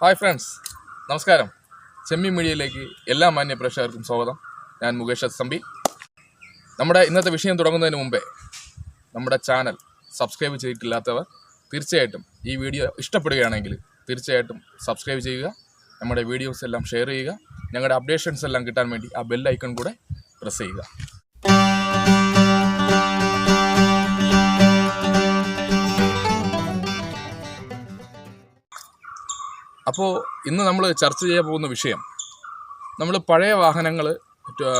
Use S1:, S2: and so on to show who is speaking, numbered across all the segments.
S1: Hi friends നമസ്കാരം. ചെമ്മി മീഡിയയിലേക്ക് എല്ലാ മാന്യ പ്രേക്ഷകർക്കും സ്വാഗതം. ഞാൻ മുകേഷ് അസംബി. നമ്മുടെ ഇന്നത്തെ വിഷയം തുടങ്ങുന്നതിന് മുമ്പേ നമ്മുടെ ചാനൽ സബ്സ്ക്രൈബ് ചെയ്തിട്ടില്ലാത്തവർ തീർച്ചയായിട്ടും ഈ വീഡിയോ ഇഷ്ടപ്പെടുകയാണെങ്കിൽ തീർച്ചയായിട്ടും സബ്സ്ക്രൈബ് ചെയ്യുക നമ്മുടെ വീഡിയോസ് എല്ലാം ഷെയർ ചെയ്യുക ഞങ്ങളുടെ അപ്ഡേഷൻസ് എല്ലാം കിട്ടാൻ വേണ്ടി ആ ബെൽ ഐക്കൺ കൂടെ പ്രസ് ചെയ്യുക. അപ്പോൾ ഇന്ന് നമ്മൾ ചർച്ച ചെയ്യാൻ പോകുന്ന വിഷയം നമ്മൾ പഴയ വാഹനങ്ങൾ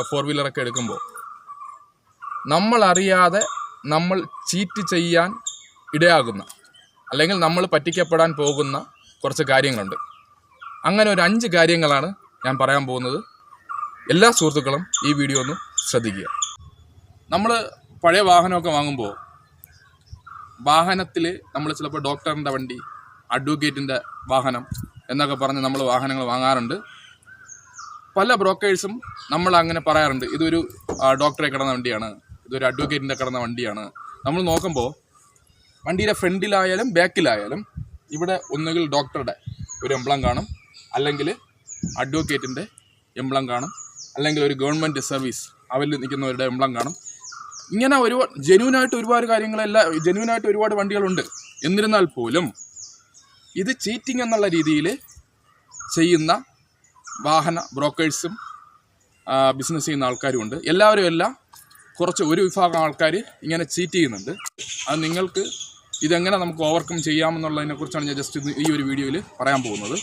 S1: ഫോർ വീലറൊക്കെ എടുക്കുമ്പോൾ നമ്മൾ അറിയാതെ നമ്മൾ ചീറ്റ് ചെയ്യാൻ ഇടയാകുന്ന അല്ലെങ്കിൽ നമ്മൾ പറ്റിക്കപ്പെടാൻ പോകുന്ന കുറച്ച് കാര്യങ്ങളുണ്ട്. അങ്ങനെ ഒരു അഞ്ച് കാര്യങ്ങളാണ് ഞാൻ പറയാൻ പോകുന്നത്. എല്ലാ സുഹൃത്തുക്കളും ഈ വീഡിയോ ഒന്ന് ശ്രദ്ധിക്കുക. നമ്മൾ പഴയ വാഹനമൊക്കെ വാങ്ങുമ്പോൾ വാഹനത്തിൽ നമ്മൾ ചിലപ്പോൾ ഡോക്ടറിന്റെ വണ്ടി അഡ്വക്കേറ്റിന്റെ വാഹനം എന്നൊക്കെ പറഞ്ഞ് നമ്മൾ വാഹനങ്ങൾ വാങ്ങാറുണ്ട്. പല ബ്രോക്കേഴ്സും നമ്മൾ അങ്ങനെ പറയാറുണ്ട്. ഇതൊരു ഡോക്ടറെ കിടന്ന വണ്ടിയാണ്. ഇതൊരു അഡ്വക്കേറ്റിന്റെ കിടന്ന വണ്ടിയാണ്. നമ്മൾ നോക്കുമ്പോൾ വണ്ടിയുടെ ഫ്രണ്ടിലായാലും ബാക്കിലായാലും ഇവിടെ ഒന്നുകിൽ ഡോക്ടറുടെ ഒരു എംബ്ലം കാണും. അല്ലെങ്കിൽ അഡ്വക്കേറ്റിന്റെ എംബ്ലം കാണും. അല്ലെങ്കിൽ ഒരു ഗവൺമെന്റ് സർവീസ് അവരിൽ നിൽക്കുന്നവരുടെ എംബ്ലം കാണും. ഇങ്ങനെ ഒരുപാട് ജെന്യൂനായിട്ട് ഒരുപാട് കാര്യങ്ങളെല്ലാം ജെന്യൂനായിട്ട് ഒരുപാട് വണ്ടികളുണ്ട്. എന്നിരുന്നാൽ പോലും ഇത് ചീറ്റിംഗ് എന്നുള്ള രീതിയിൽ ചെയ്യുന്ന വാഹന ബ്രോക്കേഴ്സും ബിസിനസ് ചെയ്യുന്ന ആൾക്കാരും ഉണ്ട്. എല്ലാവരും എല്ലാം കുറച്ച് ഒരു വിഭാഗം ആൾക്കാർ ഇങ്ങനെ ചീറ്റ് ചെയ്യുന്നുണ്ട്. അത് നിങ്ങൾക്ക് ഇതെങ്ങനെ നമുക്ക് ഓവർകം ചെയ്യാമെന്നുള്ളതിനെക്കുറിച്ചാണ് ഞാൻ ജസ്റ്റ് ഈ ഒരു വീഡിയോയിൽ പറയാൻ പോകുന്നത്.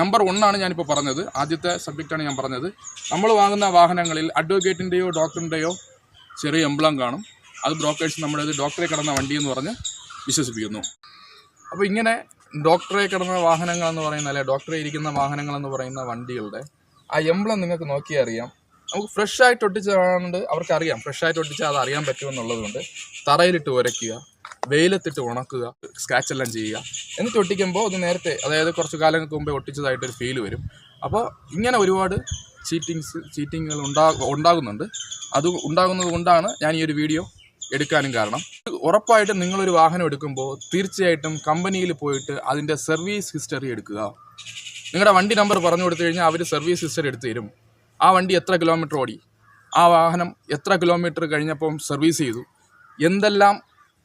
S1: നമ്പർ ഒന്നാണ് ഞാനിപ്പോൾ പറഞ്ഞത്. ആദ്യത്തെ സബ്ജക്റ്റാണ് ഞാൻ പറഞ്ഞത്. നമ്മൾ വാങ്ങുന്ന വാഹനങ്ങളിൽ അഡ്വക്കേറ്റിന്റെയോ ഡോക്ടറിന്റെയോ ചെറിയ എംബ്ലം കാണും. അത് ബ്രോക്കേഴ്സ് നമ്മുടെ ഡോക്ടറെ കടന്ന വണ്ടിയെന്ന് പറഞ്ഞ് വിശ്വസിപ്പിക്കുന്നു. അപ്പോൾ ഇങ്ങനെ ഡോക്ടറെ കിടന്ന വാഹനങ്ങൾ എന്ന് പറയുന്ന അല്ലെ ഡോക്ടറെ ഇരിക്കുന്ന വാഹനങ്ങൾ എന്ന് പറയുന്ന വണ്ടികളുടെ ആ എംബ്ലം നിങ്ങൾക്ക് നോക്കിയാൽ അറിയാം. നമുക്ക് ഫ്രഷ് ആയിട്ട് ഒട്ടിച്ചതുകൊണ്ട് അവർക്ക് അറിയാം ഫ്രഷ് ആയിട്ട് ഒട്ടിച്ചാൽ അത് അറിയാൻ പറ്റുമെന്നുള്ളതുകൊണ്ട് തറയിലിട്ട് ഉരയ്ക്കുക വെയിലത്തിട്ട് ഉണക്കുക സ്ക്രാച്ച് എല്ലാം ചെയ്യുക. എന്നിട്ട് ഒട്ടിക്കുമ്പോൾ അത് നേരത്തെ അതായത് കുറച്ച് കാലങ്ങൾക്ക് മുമ്പേ ഒട്ടിച്ചതായിട്ടൊരു ഫീൽ വരും. അപ്പോൾ ഇങ്ങനെ ഒരുപാട് ചീറ്റിങ്സ് ചീറ്റിങ്ങുകൾ ഉണ്ടാ ഉണ്ടാകുന്നുണ്ട്. അത് ഉണ്ടാകുന്നത് കൊണ്ടാണ് ഞാൻ ഈ ഒരു വീഡിയോ എടുക്കാനും കാരണം. ഉറപ്പായിട്ടും നിങ്ങളൊരു വാഹനം എടുക്കുമ്പോൾ തീർച്ചയായിട്ടും കമ്പനിയിൽ പോയിട്ട് അതിന്റെ സർവീസ് ഹിസ്റ്ററി എടുക്കുക. നിങ്ങളുടെ വണ്ടി നമ്പർ പറഞ്ഞു കൊടുത്തു കഴിഞ്ഞാൽ അവർ സർവീസ് ഹിസ്റ്ററി എടുത്തു തരും. ആ വണ്ടി എത്ര കിലോമീറ്റർ ഓടി? ആ വാഹനം എത്ര കിലോമീറ്റർ കഴിഞ്ഞപ്പം സർവീസ് ചെയ്തു? എന്തെല്ലാം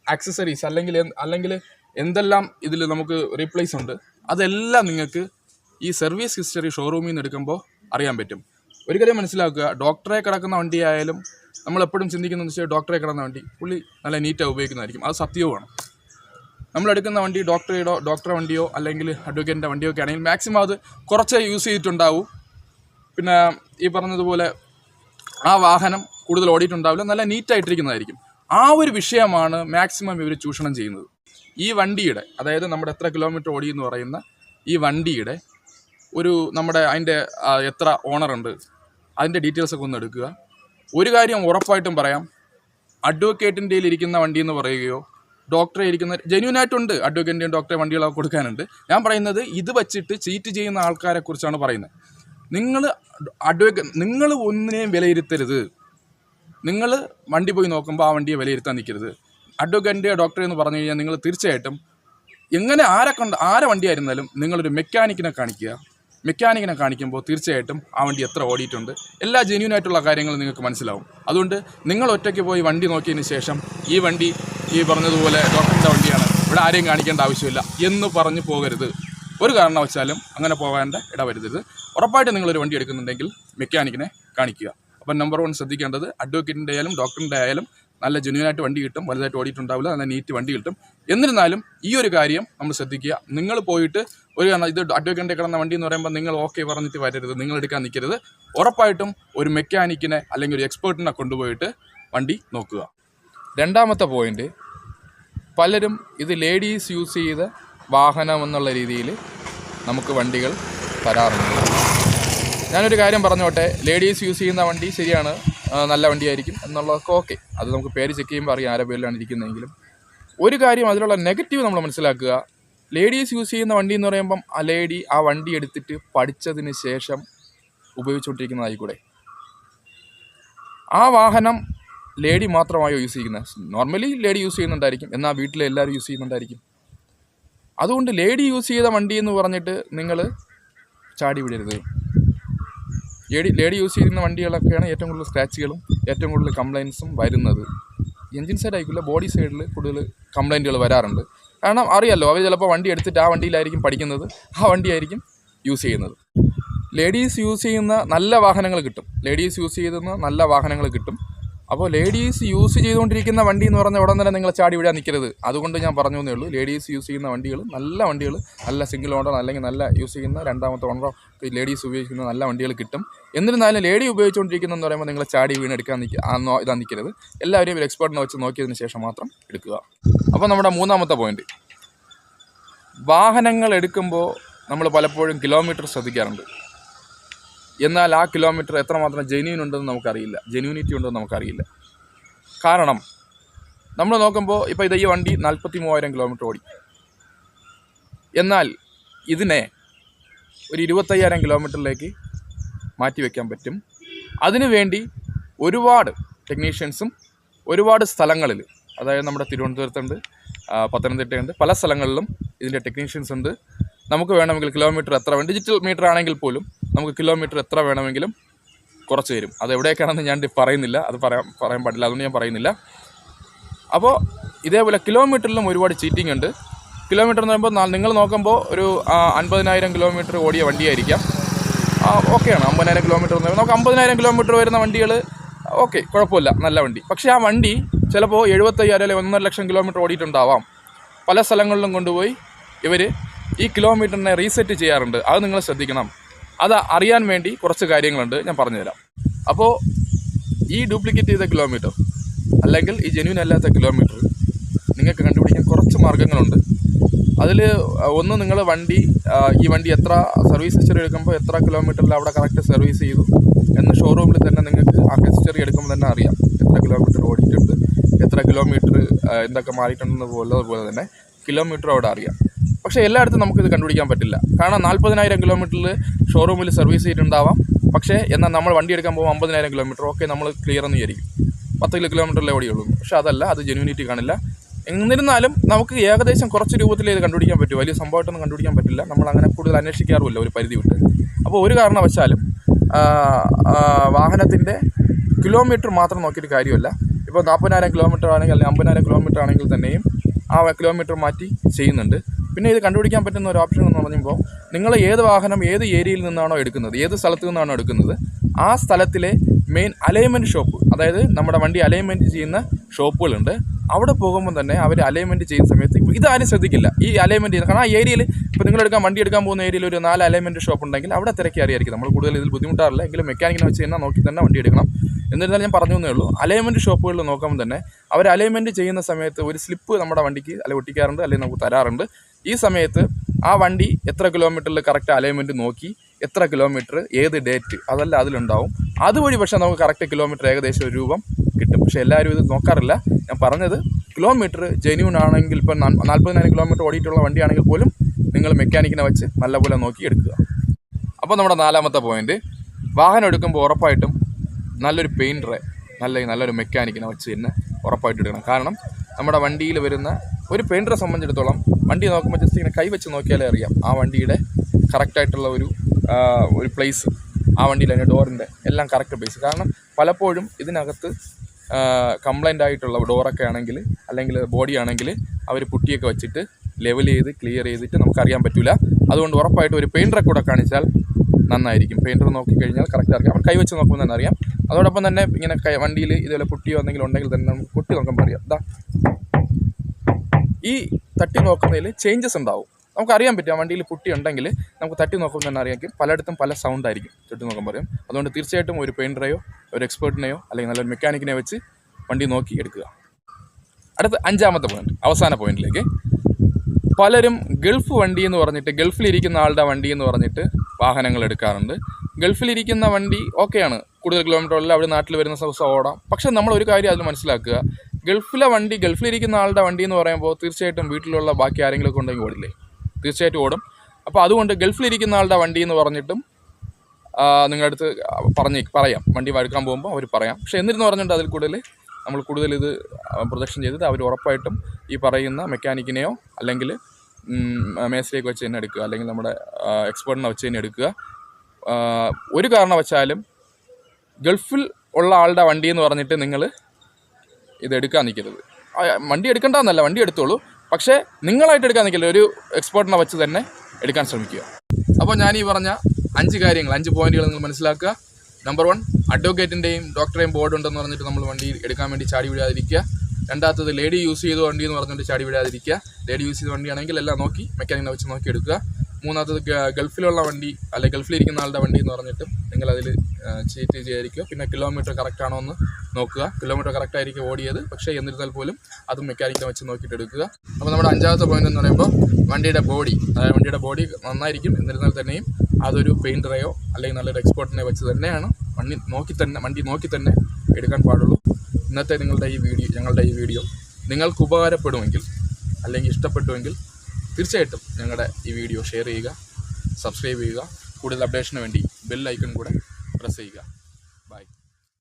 S1: ആക്സസറീസ് അല്ലെങ്കിൽ അല്ലെങ്കിൽ എന്തെല്ലാം ഇതിൽ നമുക്ക് റീപ്ലേസ് ഉണ്ട്? അതെല്ലാം നിങ്ങൾക്ക് ഈ സർവീസ് ഹിസ്റ്ററി ഷോറൂമിൽ നിന്ന് എടുക്കുമ്പോൾ അറിയാൻ പറ്റും. ഒരു കാര്യം മനസ്സിലാക്കുക ഡോക്ടറെ കിടക്കുന്ന വണ്ടിയായാലും നമ്മൾ എപ്പോഴും ചിന്തിക്കുന്നത് വെച്ചാൽ ഡോക്ടറെ കിടന്ന വണ്ടി. പുള്ളി നല്ല നീറ്റായി ഉപയോഗിക്കുന്നതായിരിക്കും. അത് സത്യവുമാണ് നമ്മളെടുക്കുന്ന വണ്ടി ഡോക്ടറേടോ ഡോക്ടറെ വണ്ടിയോ അല്ലെങ്കിൽ അഡ്വക്കേറ്റിന്റെ വണ്ടിയോ ഒക്കെ ആണെങ്കിൽ മാക്സിമം അത് കുറച്ചേ യൂസ് ചെയ്തിട്ടുണ്ടാവും. പിന്നെ ഈ പറഞ്ഞതുപോലെ ആ വാഹനം കൂടുതൽ ഓടിയിട്ടുണ്ടാവില്ല. നല്ല നീറ്റായിട്ടിരിക്കുന്നതായിരിക്കും ആ ഒരു വിഷയമാണ് മാക്സിമം ഇവർ ചൂഷണം ചെയ്യുന്നത്. ഈ വണ്ടിയുടെ അതായത് നമ്മുടെ എത്ര കിലോമീറ്റർ ഓടി എന്ന് പറയുന്ന ഈ വണ്ടിയുടെ ഒരു നമ്മുടെ അതിന്റെ എത്ര ഓണറുണ്ട് അതിന്റെ ഡീറ്റെയിൽസൊക്കെ ഒന്ന് എടുക്കുക. ഒരു കാര്യം ഉറപ്പായിട്ടും പറയാം. അഡ്വക്കേറ്റിന്റെ ഇരിക്കുന്ന വണ്ടി എന്ന് പറയുകയോ ഡോക്ടറെ ഇരിക്കുന്ന ജെന്യൂൻ ആയിട്ടുണ്ട് അഡ്വക്കേറ്റിന്റെയും ഡോക്ടറെ വണ്ടികളൊക്കെ കൊടുക്കാനുണ്ട്. ഞാൻ പറയുന്നത് ഇത് വച്ചിട്ട് ചീറ്റ് ചെയ്യുന്ന ആൾക്കാരെക്കുറിച്ചാണ് പറയുന്നത്. നിങ്ങൾ അഡ്വക്കേറ്റ് നിങ്ങൾ ഒന്നിനെയും വിലയിരുത്തരുത്. നിങ്ങൾ വണ്ടി പോയി നോക്കുമ്പോൾ ആ വണ്ടിയെ വിലയിരുത്താൻ നിൽക്കരുത്. അഡ്വക്കേറ്റിന്റെയോ ഡോക്ടറെ എന്ന് പറഞ്ഞു കഴിഞ്ഞാൽ നിങ്ങൾ തീർച്ചയായിട്ടും എങ്ങനെ ആരെ കൊണ്ട് ആരെ വണ്ടിയായിരുന്നാലും നിങ്ങളൊരു മെക്കാനിക്കിനെ കാണിക്കുക. മെക്കാനിക്കിനെ കാണിക്കുമ്പോൾ തീർച്ചയായിട്ടും ആ വണ്ടി എത്ര ഓടിയിട്ടുണ്ട്? എല്ലാ ജെന്യൂൻ ആയിട്ടുള്ള കാര്യങ്ങളും നിങ്ങൾക്ക് മനസ്സിലാവും. അതുകൊണ്ട് നിങ്ങൾ ഒറ്റയ്ക്ക് പോയി വണ്ടി നോക്കിയതിന് ശേഷം ഈ വണ്ടി ഈ പറഞ്ഞതുപോലെ ഡോക്ടറിന്റെ വണ്ടിയാണ്. ഇവിടെ ആരെയും കാണിക്കേണ്ട ആവശ്യമില്ല എന്ന് പറഞ്ഞു പോകരുത്. ഒരു കാരണവശാലും അങ്ങനെ പോകാന്റെ ഇടവരുതരുത്. ഉറപ്പായിട്ട് നിങ്ങളൊരു വണ്ടി എടുക്കുന്നുണ്ടെങ്കിൽ മെക്കാനിക്കിനെ കാണിക്കുക. അപ്പം നമ്പർ വൺ ശ്രദ്ധിക്കേണ്ടത് അഡ്വക്കേറ്റിന്റെ ആയാലും ഡോക്ടറിന്റെ ആയാലും നല്ല ജെന്യൂനായിട്ട് വണ്ടി കിട്ടും വലുതായിട്ട് ഓടിയിട്ടുണ്ടാവില്ല നല്ല നീറ്റ് വണ്ടി കിട്ടും. എന്നിരുന്നാലും ഈ ഒരു കാര്യം നമ്മൾ ശ്രദ്ധിക്കുക. നിങ്ങൾ പോയിട്ട് ഒരു ഇത് അഡ്വക്കേറ്റ് കിടന്ന വണ്ടി എന്ന് പറയുമ്പോൾ നിങ്ങൾ ഓക്കെ പറഞ്ഞിട്ട് വരരുത് നിങ്ങൾ എടുക്കാൻ നിൽക്കരുത്. ഉറപ്പായിട്ടും ഒരു മെക്കാനിക്കിനെ അല്ലെങ്കിൽ ഒരു എക്സ്പേർട്ടിനെ കൊണ്ടുപോയിട്ട് വണ്ടി നോക്കുക. രണ്ടാമത്തെ പോയിന്റ് പലരും ഇത് ലേഡീസ് യൂസ് ചെയ്ത വാഹനം എന്നുള്ള രീതിയിൽ നമുക്ക് വണ്ടികൾ തരാറുണ്ട്. ഞാനൊരു കാര്യം പറഞ്ഞോട്ടെ ലേഡീസ് യൂസ് ചെയ്യുന്ന വണ്ടി ശരിയാണ് നല്ല വണ്ടിയായിരിക്കും എന്നുള്ളതൊക്കെ ഓക്കെ അത് നമുക്ക് പേര് ചെക്ക് ചെയ്യുമ്പോൾ അറിയാം ആരെ പേരിലാണ് ഇരിക്കുന്നതെങ്കിലും. ഒരു കാര്യം അതിലുള്ള നെഗറ്റീവ് നമ്മൾ മനസ്സിലാക്കുക. ലേഡീസ് യൂസ് ചെയ്യുന്ന വണ്ടി എന്ന് പറയുമ്പം ആ ലേഡി ആ വണ്ടി എടുത്തിട്ട് പഠിച്ചതിന് ശേഷം ഉപയോഗിച്ചുകൊണ്ടിരിക്കുന്നതായിക്കൂടെ? ആ വാഹനം ലേഡി മാത്രമായോ യൂസ് ചെയ്യുന്നത്? നോർമലി ലേഡി യൂസ് ചെയ്യുന്നുണ്ടായിരിക്കും. എന്നാൽ വീട്ടിലെ എല്ലാവരും യൂസ് ചെയ്യുന്നുണ്ടായിരിക്കും. അതുകൊണ്ട് ലേഡി യൂസ് ചെയ്ത വണ്ടി എന്ന് പറഞ്ഞിട്ട് നിങ്ങൾ ചാടി വിടരുത്. ലേഡി ലേഡി യൂസ് ചെയ്യുന്ന വണ്ടികളൊക്കെയാണ് ഏറ്റവും കൂടുതൽ സ്ക്രാച്ചുകളും ഏറ്റവും കൂടുതൽ കംപ്ലയിൻസും വരുന്നത്. എഞ്ചിൻ സൈഡ് ആയിരിക്കില്ല ബോഡി സൈഡിൽ കൂടുതൽ കംപ്ലയിന്റുകൾ വരാറുണ്ട്. കാരണം അറിയാമല്ലോ അവർ ചിലപ്പോൾ വണ്ടി എടുത്തിട്ട് ആ വണ്ടിയിലായിരിക്കും പഠിക്കുന്നത് ആ വണ്ടിയായിരിക്കും യൂസ് ചെയ്യുന്നത്. ലേഡീസ് യൂസ് ചെയ്യുന്ന നല്ല വാഹനങ്ങൾ കിട്ടും. ലേഡീസ് യൂസ് ചെയ്യുന്ന നല്ല വാഹനങ്ങൾ കിട്ടും. അപ്പോൾ ലേഡീസ് യൂസ് ചെയ്തുകൊണ്ടിരിക്കുന്ന വണ്ടി എന്ന് പറഞ്ഞാൽ ഉടൻ തന്നെ നിങ്ങൾ ചാടി വിടാൻ നിൽക്കരുത്. അതുകൊണ്ട് ഞാൻ പറഞ്ഞു എന്നേ ഉള്ളൂ. ലേഡീസ് യൂസ് ചെയ്യുന്ന വണ്ടികൾ നല്ല വണ്ടികൾ നല്ല സിംഗിൾ ഓണർ അല്ലെങ്കിൽ നല്ല യൂസ് ചെയ്യുന്ന രണ്ടാമത്തെ ഓണറോ ലേഡീസ് ഉപയോഗിക്കുന്ന നല്ല വണ്ടികൾ കിട്ടും. എന്നിരുന്നാലും ലേഡി ഉപയോഗിച്ചുകൊണ്ടിരിക്കുന്നതെന്ന് പറയുമ്പോൾ നിങ്ങൾ ചാടി വീണെടുക്കാൻ നിൽക്കുക ഇതാ നിൽക്കരുത്. എല്ലാവരെയും ഒരു എക്സ്പേർട്ടിനെ വെച്ച് നോക്കിയതിന് ശേഷം മാത്രം എടുക്കുക. അപ്പോൾ നമ്മുടെ മൂന്നാമത്തെ പോയിന്റ് വാഹനങ്ങൾ എടുക്കുമ്പോൾ നമ്മൾ പലപ്പോഴും കിലോമീറ്റർ ശ്രദ്ധിക്കാറുണ്ട്. എന്നാൽ ആ കിലോമീറ്റർ എത്രമാത്രം ജെന്യൂൻ ഉണ്ടെന്ന് നമുക്കറിയില്ല. ജെന്യൂനിറ്റി ഉണ്ടെന്ന് നമുക്കറിയില്ല. കാരണം നമ്മൾ നോക്കുമ്പോൾ ഇപ്പോൾ ഇത് ഈ വണ്ടി നാൽപ്പത്തി മൂവായിരം കിലോമീറ്റർ ഓടി. എന്നാൽ ഇതിനെ ഒരു ഇരുപത്തയ്യായിരം കിലോമീറ്ററിലേക്ക് മാറ്റി വയ്ക്കാൻ പറ്റും. അതിനു വേണ്ടി ഒരുപാട് ടെക്നീഷ്യൻസും ഒരുപാട് സ്ഥലങ്ങളിൽ അതായത് നമ്മുടെ തിരുവനന്തപുരത്തുണ്ട് പത്തനംതിട്ടയുണ്ട് പല സ്ഥലങ്ങളിലും ഇതിന്റെ ടെക്നീഷ്യൻസ് ഉണ്ട്. നമുക്ക് വേണമെങ്കിൽ കിലോമീറ്റർ എത്ര വേണം. ഡിജിറ്റൽ മീറ്റർ ആണെങ്കിൽ പോലും നമുക്ക് കിലോമീറ്റർ എത്ര വേണമെങ്കിലും കുറച്ച് തരും. അത് എവിടേക്കാണെന്ന് ഞാൻ പറയുന്നില്ല. അത് പറയാൻ പറയാൻ പാടില്ല. അതുകൊണ്ട് ഞാൻ പറയുന്നില്ല. അപ്പോൾ ഇതേപോലെ കിലോമീറ്ററിലും ഒരുപാട് ചീറ്റിംഗ് ഉണ്ട്. കിലോമീറ്റർ എന്ന് പറയുമ്പോൾ നിങ്ങൾ നോക്കുമ്പോൾ ഒരു അൻപതിനായിരം കിലോമീറ്റർ ഓടിയ വണ്ടിയായിരിക്കാം. ഓക്കെയാണ് അമ്പതിനായിരം കിലോമീറ്റർ എന്ന് നമുക്ക് അമ്പതിനായിരം കിലോമീറ്റർ വരുന്ന വണ്ടികൾ ഓക്കെ കുഴപ്പമില്ല. നല്ല വണ്ടി. പക്ഷേ ആ വണ്ടി ചിലപ്പോൾ എഴുപത്തയ്യായിരം അല്ലെങ്കിൽ ഒന്നര ലക്ഷം കിലോമീറ്റർ ഓടിയിട്ടുണ്ടാവാം. പല സ്ഥലങ്ങളിലും കൊണ്ടുപോയി ഇവർ ഈ കിലോമീറ്ററിനെ റീസെറ്റ് ചെയ്യാറുണ്ട്. അത് നിങ്ങൾ ശ്രദ്ധിക്കണം. അത് അറിയാൻ വേണ്ടി കുറച്ച് കാര്യങ്ങളുണ്ട്. ഞാൻ പറഞ്ഞുതരാം. അപ്പോൾ ഈ ഡ്യൂപ്ലിക്കേറ്റ് ചെയ്ത കിലോമീറ്റർ അല്ലെങ്കിൽ ഈ ജെന്യൂൻ അല്ലാത്ത കിലോമീറ്റർ നിങ്ങൾക്ക് കണ്ടുപിടിക്കാൻ കുറച്ച് മാർഗങ്ങളുണ്ട് അതിൽ ഒന്ന് നിങ്ങൾ വണ്ടി ഈ വണ്ടി എത്ര സർവീസ് ഹിസ്റ്ററി എടുക്കുമ്പോൾ എത്ര കിലോമീറ്ററിൽ അവിടെ കറക്റ്റ് സർവീസ് ചെയ്തു എന്ന് ഷോറൂമിൽ തന്നെ നിങ്ങൾക്ക് ആ ഹിസ്റ്ററി എടുക്കുമ്പോൾ തന്നെ അറിയാം. എത്ര കിലോമീറ്റർ ഓടിയിട്ടുണ്ട് എത്ര കിലോമീറ്റർ എന്തൊക്കെ മാറിയിട്ടുണ്ടെന്ന് പോലെ അതുപോലെ തന്നെ കിലോമീറ്റർ അവിടെ അറിയാം. പക്ഷേ എല്ലായിടത്തും നമുക്കിത് കണ്ടുപിടിക്കാൻ പറ്റില്ല. കാരണം നാൽപ്പതിനായിരം കിലോമീറ്ററിൽ ഷോറൂമിൽ സർവീസ് ചെയ്തിട്ടുണ്ടാവാം. പക്ഷേ എന്നാൽ നമ്മൾ വണ്ടി എടുക്കാൻ പോകുമ്പോൾ അമ്പതിനായിരം കിലോമീറ്റർ. ഓക്കെ നമ്മൾ ക്ലിയർ എന്ന് വിചാരിക്കും. പത്ത് കിലോ കിലോമീറ്ററിലെ ഓടിയുള്ളൂ. പക്ഷേ അതല്ല അത് ജെന്യൂനിറ്റി കാണില്ല. എന്നിരുന്നാലും നമുക്ക് ഏകദേശം കുറച്ച് രൂപത്തിൽ ഇത് കണ്ടുപിടിക്കാൻ പറ്റും. വലിയ സംഭവമായിട്ടൊന്നും കണ്ടുപിടിക്കാൻ പറ്റില്ല. നമ്മൾ അങ്ങനെ കൂടുതൽ അന്വേഷിക്കാറുമില്ല ഒരു പരിധി വിട്ട്. അപ്പോൾ ഒരു കാരണവശാലും വാഹനത്തിന്റെ കിലോമീറ്റർ മാത്രം നോക്കിയിട്ട് കാര്യമല്ല. ഇപ്പോൾ നാൽപ്പതിനായിരം കിലോമീറ്റർ ആണെങ്കിൽ അല്ലെങ്കിൽ അമ്പതിനായിരം കിലോമീറ്റർ ആണെങ്കിൽ തന്നെയും ആ കിലോമീറ്റർ മാറ്റി ചെയ്യുന്നുണ്ട്. പിന്നെ ഇത് കണ്ടുപിടിക്കാൻ പറ്റുന്ന ഒരു ഓപ്ഷൻ എന്ന് പറയുമ്പോൾ നിങ്ങൾ ഏത് വാഹനം ഏത് ഏരിയയിൽ നിന്നാണോ എടുക്കുന്നത് ഏത് സ്ഥലത്ത് നിന്നാണോ എടുക്കുന്നത് ആ സ്ഥലത്തിലെ മെയിൻ അലൈൻമെന്റ് ഷോപ്പ് അതായത് നമ്മുടെ വണ്ടി അലൈൻമെന്റ് ചെയ്യുന്ന ഷോപ്പുകളുണ്ട് അവിടെ പോകുമ്പോൾ തന്നെ അവർ അലൈൻമെന്റ് ചെയ്യുന്ന സമയത്ത് ഇതാരും ശ്രദ്ധിക്കില്ല. ഈ അലൈൻമെന്റ് ചെയ്യുന്ന കാരണം ആ ഏരിയയിൽ ഇപ്പോൾ നിങ്ങൾ എടുക്കാൻ വണ്ടി എടുക്കാൻ പോകുന്ന ഏരിയയിൽ ഒരു നാല് അലൈൻമെന്റ് ഷോപ്പ് ഉണ്ടെങ്കിൽ അവിടെ തിരക്കി അറിയായിരിക്കും. നമ്മൾ കൂടുതൽ ഇതിൽ ബുദ്ധിമുട്ടാറില്ല. എങ്കിലും മെക്കാനിക്കിനെ വെച്ച് തന്നെ നോക്കി തന്നെ വണ്ടി എടുക്കണം. എന്നിരുന്നാലും ഞാൻ പറഞ്ഞു തന്നേ ഉള്ളൂ. അലൈൻമെന്റ് ഷോപ്പുകളിൽ നോക്കുമ്പോൾ തന്നെ അവർ അലൈൻമെന്റ് ചെയ്യുന്ന സമയത്ത് ഒരു സ്ലിപ്പ് നമ്മുടെ വണ്ടിക്ക് അല്ലെങ്കിൽ ഒട്ടിക്കാറുണ്ട് അല്ലെങ്കിൽ നമുക്ക് തരാറുണ്ട്. ഈ സമയത്ത് ആ വണ്ടി എത്ര കിലോമീറ്ററിൽ കറക്റ്റ് അലൈൻമെന്റ് നോക്കി എത്ര കിലോമീറ്റർ ഏത് ഡേറ്റ് അതെല്ലാം അതിലുണ്ടാവും. അതുവഴി പക്ഷേ നമുക്ക് കറക്റ്റ് കിലോമീറ്റർ ഏകദേശം ഒരു രൂപം കിട്ടും. പക്ഷേ എല്ലാവരും ഇത് നോക്കാറില്ല. ഞാൻ പറഞ്ഞത് കിലോമീറ്റർ ജെന്യൂൺ ആണെങ്കിൽ ഇപ്പം നാൽപ്പതിനായിരം കിലോമീറ്റർ ഓടിയിട്ടുള്ള വണ്ടിയാണെങ്കിൽ പോലും നിങ്ങൾ മെക്കാനിക്കിനെ വെച്ച് നല്ലപോലെ നോക്കി എടുക്കുക. അപ്പോൾ നമ്മുടെ നാലാമത്തെ പോയിന്റ് വാഹനം എടുക്കുമ്പോൾ ഉറപ്പായിട്ടും നല്ലൊരു പെയിന്ററെ നല്ല നല്ലൊരു മെക്കാനിക്കിനെ വെച്ച് തന്നെ ഉറപ്പായിട്ട് എടുക്കണം. കാരണം നമ്മുടെ വണ്ടിയിൽ വരുന്ന ഒരു പെയിന്ററെ സംബന്ധിച്ചിടത്തോളം വണ്ടി നോക്കുമ്പോൾ ജസ്റ്റ് ഇങ്ങനെ കൈ വെച്ച് നോക്കിയാലേ അറിയാം. ആ വണ്ടിയുടെ കറക്റ്റായിട്ടുള്ള ഒരു ഒരു പ്ലേസ് ആ വണ്ടിയിൽ അതിന്റെ ഡോറിന്റെ എല്ലാം കറക്റ്റ് പ്ലേസ് കാരണം പലപ്പോഴും ഇതിനകത്ത് കംപ്ലൈന്റ് ആയിട്ടുള്ള ഡോറൊക്കെ ആണെങ്കിൽ അല്ലെങ്കിൽ ബോഡി ആണെങ്കിൽ അവർ പുട്ടിയൊക്കെ വെച്ചിട്ട് ലെവൽ ചെയ്ത് ക്ലിയർ ചെയ്തിട്ട് നമുക്കറിയാൻ പറ്റില്ല അതുകൊണ്ട് ഉറപ്പായിട്ടും ഒരു പെയിന്ററെ കൂടെ കാണിച്ചാൽ നന്നായിരിക്കും. പെയിന്റർ നോക്കിക്കഴിഞ്ഞാൽ കറക്റ്റ് അറിയാം അവർ കൈവച്ച് നോക്കുമ്പോൾ തന്നെ അറിയാം. അതോടൊപ്പം തന്നെ ഇങ്ങനെ വണ്ടിയിൽ ഇതുപോലെ പുട്ടിയോ എന്തെങ്കിലും ഉണ്ടെങ്കിൽ തന്നെ നമുക്ക് പുട്ടി നോക്കുമ്പോൾ അറിയാം. ഇതാ ഈ തട്ടി നോക്കുന്നതിൽ ചേഞ്ചസ് ഉണ്ടാവും. നമുക്കറിയാൻ പറ്റും വണ്ടിയിൽ പുട്ടി ഉണ്ടെങ്കിൽ നമുക്ക് തട്ടി നോക്കുമ്പോൾ തന്നെ അറിയാം പലയിടത്തും പല സൗണ്ട് ആയിരിക്കും തട്ടി നോക്കുമ്പോൾ പറയും അതുകൊണ്ട് തീർച്ചയായിട്ടും ഒരു പെയിന്ററെയോ ഒരു എക്സ്പേർട്ടിനെയോ അല്ലെങ്കിൽ നല്ലൊരു മെക്കാനിക്കിനെ വെച്ച് വണ്ടി നോക്കി എടുക്കുക. അടുത്ത അഞ്ചാമത്തെ പോയിന്റ് അവസാന പോയിന്റിലേക്ക് പലരും ഗൾഫ് വണ്ടി എന്ന് പറഞ്ഞിട്ട് ഗൾഫിലിരിക്കുന്ന ആളുടെ വണ്ടി എന്ന് പറഞ്ഞിട്ട് വാഹനങ്ങൾ എടുക്കാറുണ്ട്. ഗൾഫിലിരിക്കുന്ന വണ്ടി ഓക്കെയാണ് കൂടുതൽ കിലോമീറ്റർ അവിടെ നാട്ടിൽ വരുന്ന ദിവസം ഓടാം. പക്ഷേ നമ്മൾ ഒരു കാര്യം അതിൽ മനസ്സിലാക്കുക. ഗൾഫിലെ വണ്ടി ഗൾഫിലിരിക്കുന്ന ആളുടെ വണ്ടി എന്ന് പറയുമ്പോൾ തീർച്ചയായിട്ടും വീട്ടിലുള്ള ബാക്കി ആരെങ്കിലും ഒക്കെ ഉണ്ടെങ്കിൽ ഓടില്ലേ? തീർച്ചയായിട്ടും ഓടും. അപ്പോൾ അതുകൊണ്ട് ഗൾഫിലിരിക്കുന്ന ആളുടെ വണ്ടി എന്ന് പറഞ്ഞിട്ടും നിങ്ങളുടെ അടുത്ത് പറഞ്ഞ് പറയാം. വണ്ടി എടുക്കാൻ പോകുമ്പോൾ അവർ പറയാം. പക്ഷേ എന്നിരുന്ന് പറഞ്ഞിട്ട് അതിൽ കൂടുതൽ നമ്മൾ കൂടുതൽ ഇത് പ്രൊജക്ഷൻ ചെയ്തിട്ട് അവർ ഉറപ്പായിട്ടും ഈ പറയുന്ന മെക്കാനിക്കിനെയോ അല്ലെങ്കിൽ മേസിലേക്ക് വെച്ച് തന്നെ എടുക്കുക. അല്ലെങ്കിൽ നമ്മുടെ എക്സ്പേർട്ടിനെ വെച്ച് തന്നെ എടുക്കുക. ഒരു ഒരു കാരണവശാലും ഗൾഫിൽ ഉള്ള ആളുടെ വണ്ടി എന്ന് പറഞ്ഞിട്ട് നിങ്ങൾ ഇത് എടുക്കാൻ നിൽക്കരുത്. വണ്ടി എടുക്കണ്ടെന്നല്ല വണ്ടി എടുത്തോളൂ. പക്ഷേ നിങ്ങളായിട്ട് എടുക്കാൻ നിൽക്കില്ല ഒരു എക്സ്പേർട്ടിനെ വെച്ച് തന്നെ എടുക്കാൻ ശ്രമിക്കുക. അപ്പോൾ ഞാൻ ഈ പറഞ്ഞ അഞ്ച് കാര്യങ്ങൾ അഞ്ച് പോയിന്റുകൾ നിങ്ങൾ മനസ്സിലാക്കുക. നമ്പർ വൺ അഡ്വക്കേറ്റിന്റെയും ഡോക്ടറേയും ബോർഡ് ഉണ്ടെന്ന് പറഞ്ഞിട്ട് നമ്മൾ വണ്ടി എടുക്കാൻ വേണ്ടി ചാടി വിടാതിരിക്കുക. രണ്ടാമത്തത് ലേഡി യൂസ് ചെയ്ത വണ്ടി എന്ന് പറഞ്ഞിട്ട് ചാടി വിടാതിരിക്കുക. ലേഡി യൂസ് ചെയ്ത വണ്ടിയാണെങ്കിൽ എല്ലാം നോക്കി മെക്കാനിക്കിനെ വെച്ച് നോക്കി എടുക്കുക. മൂന്നാമത്തത് ഗൾഫിലുള്ള വണ്ടി അല്ലെങ്കിൽ ഗൾഫിലിരിക്കുന്ന ആളുടെ വണ്ടി എന്ന് പറഞ്ഞിട്ട് നിങ്ങൾ അതിൽ ചീറ്റ് ചെയ്യാതിരിക്കുക പിന്നെ കിലോമീറ്റർ കറക്റ്റാണോ എന്ന് നോക്കുക. കിലോമീറ്റർ കറക്റ്റ് ആയിരിക്കും ഓടിയത്. പക്ഷേ എന്നിരുന്നാൽ പോലും അതും മെക്കാനിക്കിനെ വെച്ച് നോക്കിയിട്ട് എടുക്കുക. അപ്പോൾ നമ്മുടെ അഞ്ചാമത്തെ പോയിന്റ് എന്ന് പറയുമ്പോൾ വണ്ടിയുടെ ബോഡി അതായത് വണ്ടിയുടെ ബോഡി നന്നായിരിക്കും. എന്നിരുന്നാൽ തന്നെയും അതൊരു പെയിന്ററെയോ അല്ലെങ്കിൽ നല്ലൊരു എക്സ്പോർട്ടിനെ വെച്ച് തന്നെയാണ് വണ്ടി നോക്കി തന്നെ വണ്ടി നോക്കി തന്നെ എടുക്കാൻ പാടുള്ളൂ. ഇന്നത്തെ നിങ്ങളുടെ ഈ വീഡിയോ ഞങ്ങളുടെ ഈ വീഡിയോ നിങ്ങൾക്ക് ഉപകാരപ്പെടുമെങ്കിൽ അല്ലെങ്കിൽ ഇഷ്ടപ്പെട്ടുവെങ്കിൽ തീർച്ചയായിട്ടും ഞങ്ങളുടെ ഈ വീഡിയോ ഷെയർ ചെയ്യുക സബ്സ്ക്രൈബ് ചെയ്യുക. കൂടുതൽ അപ്ഡേഷന് വേണ്ടി ബെൽ ഐക്കൺ കൂടെ പ്രസ് ചെയ്യുക.